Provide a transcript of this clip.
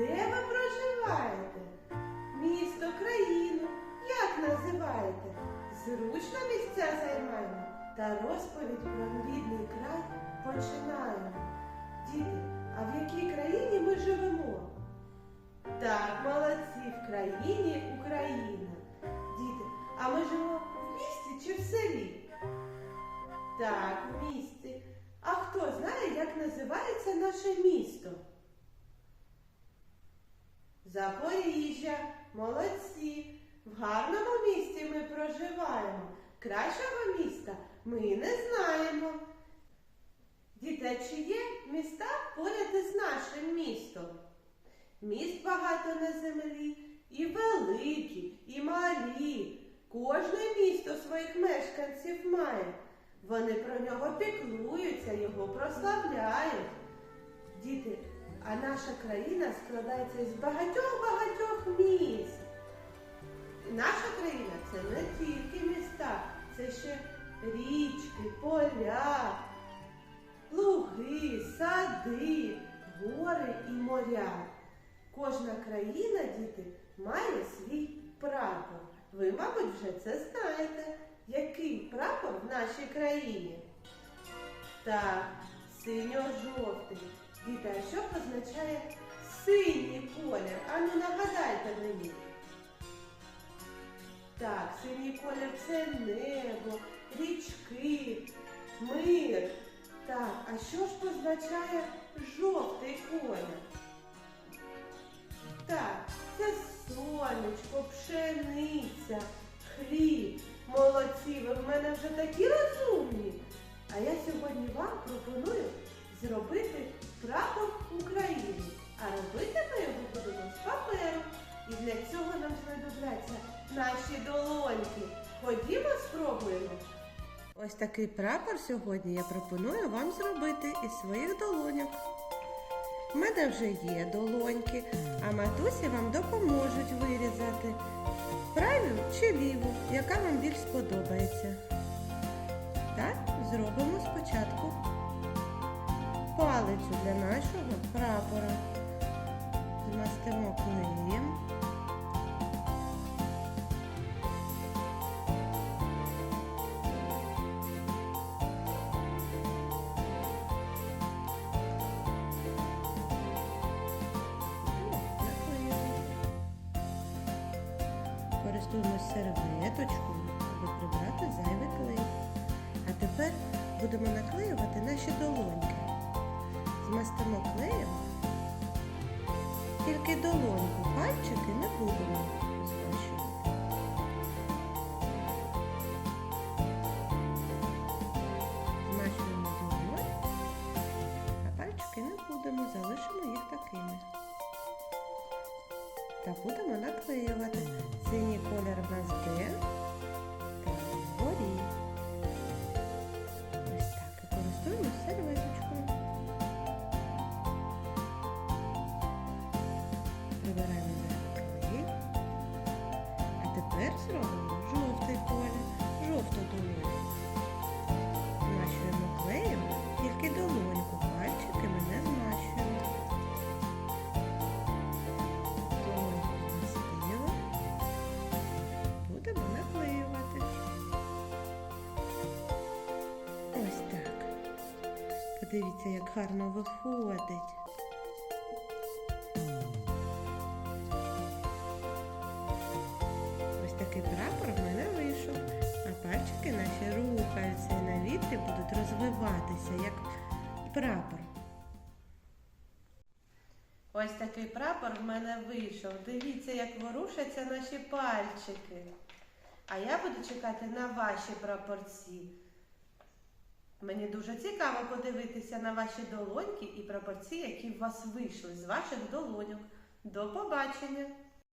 Де ви проживаєте? Місто, країну, як називаєте? Зручно місця займаємо та розповідь про рідний край починаємо. Діти, а в якій країні ми живемо? Так, молодці, в країні Україна. Діти, а ми живемо в місті чи в селі? Так, в місті. А хто знає, як називається наше місто? Запоріжжя, молодці. В гарному місті ми проживаємо. Кращого міста ми не знаємо. Діти, чи є міста поряд із нашим містом? Міст багато на землі, і великі, і малі. Кожне місто своїх мешканців має. Вони про нього піклуються, його прославляють. Діти, а наша країна складається із багатьох-багатьох міст. Наша країна це не тільки міста, це ще річки, поля, луги, сади, гори і моря. Кожна країна, діти, має свій прапор. Ви, мабуть, вже це знаєте. Який прапор в нашій країні? Так, синьо-жовтий. Діти, а що позначає синій колір? Ану нагадайте мені. Так, синій колір це небо, річки, мир. Так, а що ж позначає жовтий колір? Так, це сонечко, пшениця, хліб. Молодці, ви в мене вже такі розумні. А я сьогодні вам пропоную зробити прапор України. А робити ми його будемо з паперу. І для цього нам знадобляться наші долоньки. Ходімо, спробуємо. Ось такий прапор сьогодні я пропоную вам зробити із своїх долоньок. У мене вже є долоньки, а матусі вам допоможуть вирізати праву чи ліву, яка вам більш сподобається. Так, зробимо спочатку палицю для нашого прапора. Змастимо клеєм. Наклеїмо. Користуємось серветочкою, аби прибрати зайвий клей. А тепер будемо наклеювати наші долоньки. Змастимо клеєм. Тільки долоньку, пальчики не будемо змащувати. Змащуємо долонь, а пальчики не будемо, залишимо їх такими. Та будемо наклеювати. Синій колір в нас де? Зайвий клей. А тепер зробимо жовтий колір, жовту долоньку. Змащуємо клеєм, тільки долоньку, пальчики ми не змащуємо. Долоньку змастили. Будемо наклеювати. Ось так. Подивіться, як гарно виходить. Такий прапор в мене вийшов. А пальчики наші рухаються і на вітрі будуть розвиватися, як прапор. Ось такий прапор в мене вийшов. Дивіться, як ворушаться наші пальчики. А я буду чекати на ваші прапорці. Мені дуже цікаво подивитися на ваші долоньки і прапорці, які в вас вийшли з ваших долоньок. До побачення!